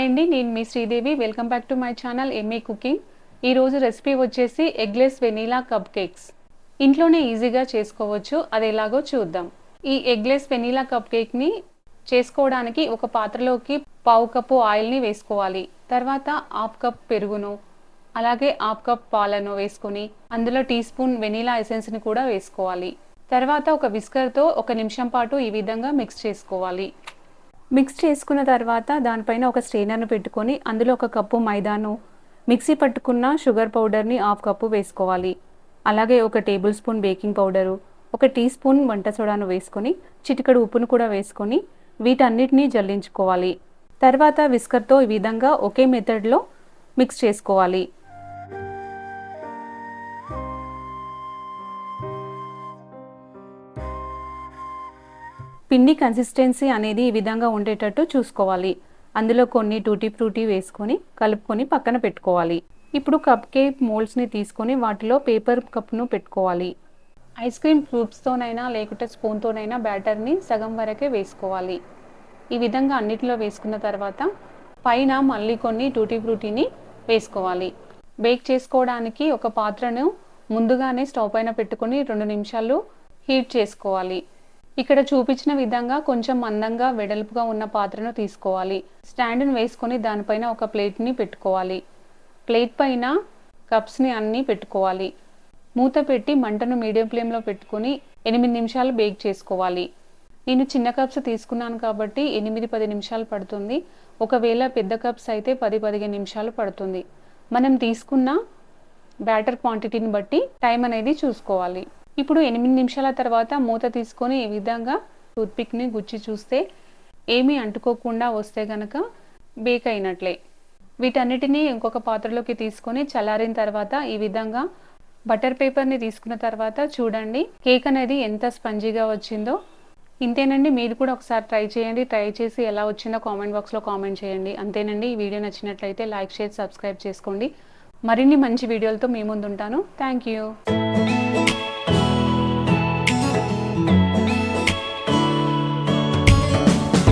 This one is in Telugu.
అండి నేను మీ Sridevi. Welcome back to my channel MA cooking ఈరోజు రెసిపీ వచ్చేసి ఎగ్లెస్ వెనీలా కప్ కేక్స్. ఇంట్లోనే ఈజీగా చేసుకోవచ్చు అది ఎలాగో చూద్దాం. ఈ ఎగ్లెస్ వెనీలా కప్ కేక్ని చేసుకోవడానికి ఒక పాత్రలోకి పావు కప్పు ఆయిల్ని వేసుకోవాలి. తర్వాత హాఫ్ కప్ పెరుగును అలాగే హాఫ్ కప్ పాలను వేసుకొని అందులో టీ స్పూన్ వెనీలా ఎసెన్స్ని కూడా వేసుకోవాలి. తర్వాత ఒక విస్కర్తో ఒక నిమిషం పాటు ఈ విధంగా మిక్స్ చేసుకోవాలి. మిక్స్ చేసుకున్న తర్వాత దానిపైన ఒక స్ట్రెయినర్ను పెట్టుకొని అందులో ఒక కప్పు మైదాను మిక్సీ పట్టుకున్న షుగర్ పౌడర్ని హాఫ్ కప్పు వేసుకోవాలి. అలాగే ఒక టేబుల్ స్పూన్ బేకింగ్ పౌడరు ఒక టీ స్పూన్ వంట సోడాను వేసుకొని చిటికడు ఉప్పును కూడా వేసుకొని వీటన్నిటినీ జల్లించుకోవాలి. తర్వాత విస్కర్తో ఈ విధంగా ఒకే మెథడ్లో మిక్స్ చేసుకోవాలి. పిండి కన్సిస్టెన్సీ అనేది ఈ విధంగా ఉండేటట్టు చూసుకోవాలి. అందులో కొన్ని టూటీ ఫ్రూటీ వేసుకొని కలుపుకొని పక్కన పెట్టుకోవాలి. ఇప్పుడు కప్ కేక్ మోల్డ్స్ని తీసుకొని వాటిలో పేపర్ కప్ను పెట్టుకోవాలి. ఐస్ క్రీమ్ క్యూబ్స్తోనైనా లేకుంటే స్పూన్తోనైనా బ్యాటర్ని సగం వరకే వేసుకోవాలి. ఈ విధంగా అన్నిటిలో వేసుకున్న తర్వాత పైన మళ్ళీ కొన్ని టూటీ ఫ్రూటీని వేసుకోవాలి. బేక్ చేసుకోవడానికి ఒక పాత్రను ముందుగానే స్టవ్ పైన పెట్టుకొని రెండు నిమిషాలు హీట్ చేసుకోవాలి. ఇక్కడ చూపించిన విధంగా కొంచెం మందంగా వెడల్పుగా ఉన్న పాత్రను తీసుకోవాలి. స్టాండ్ని వేసుకొని దానిపైన ఒక ప్లేట్ని పెట్టుకోవాలి. ప్లేట్ పైన కప్స్ని అన్నీ పెట్టుకోవాలి. మూత పెట్టి మంటను మీడియం ఫ్లేమ్లో పెట్టుకొని ఎనిమిది నిమిషాలు బేక్ చేసుకోవాలి. నేను చిన్న కప్స్ తీసుకున్నాను కాబట్టి ఎనిమిది పది నిమిషాలు పడుతుంది. ఒకవేళ పెద్ద కప్స్ అయితే పది పదిహేను నిమిషాలు పడుతుంది. మనం తీసుకున్న బ్యాటర్ క్వాంటిటీని బట్టి టైం అనేది చూసుకోవాలి. ఇప్పుడు ఎనిమిది నిమిషాల తర్వాత మూత తీసుకొని ఈ విధంగా టూత్పిక్ని గుచ్చి చూస్తే ఏమీ అంటుకోకుండా వస్తే గనక బేక్ అయినట్లే. వీటన్నిటినీ ఇంకొక పాత్రలోకి తీసుకొని చల్లారిన తర్వాత ఈ విధంగా బటర్ పేపర్ని తీసుకున్న తర్వాత చూడండి కేక్ అనేది ఎంత స్పంజీగా వచ్చిందో. ఇంతేనండి మీరు కూడా ఒకసారి ట్రై చేయండి. ట్రై చేసి ఎలా వచ్చిందో కామెంట్ బాక్స్లో కామెంట్ చేయండి. అంతేనండి ఈ వీడియో నచ్చినట్లయితే లైక్ షేర్ సబ్స్క్రైబ్ చేసుకోండి. మరిన్ని మంచి వీడియోలతో మీ ముందు ఉంటాను థ్యాంక్ యూ.